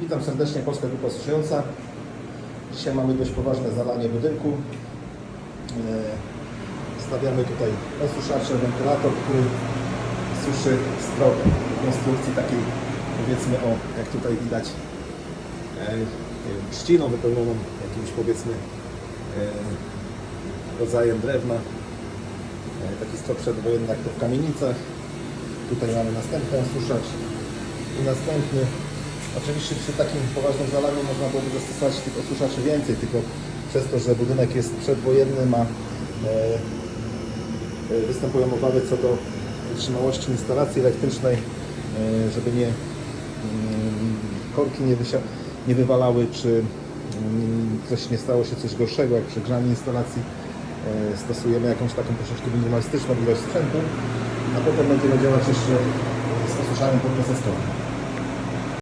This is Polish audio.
Witam serdecznie, Polska Grupa Suszująca. Dzisiaj mamy dość poważne zalanie budynku. E, Stawiamy tutaj osuszacz, wentylator, który suszy strogę. W konstrukcji takiej, powiedzmy, o, jak tutaj widać, e, trzciną wypełnioną jakimś, powiedzmy, e, rodzajem drewna. Taki strop przedwojenny jak to w kamienicach. Tutaj mamy następny osuszacz i następny. Oczywiście przy takim poważnym zalaniu można byłoby zastosować tych osuszaczy więcej, tylko przez to, że budynek jest przedwojenny, ma, e, e, występują obawy co do wytrzymałości instalacji elektrycznej, e, żeby nie mm, korki nie, nie wywalały, czy mm, coś nie stało się coś gorszego, jak przy grzaniu instalacji stosujemy jakąś taką troszeczkę minimalistyczną ilość sprzętu, a potem będziemy działać jeszcze z osuszaniem podprocesowym.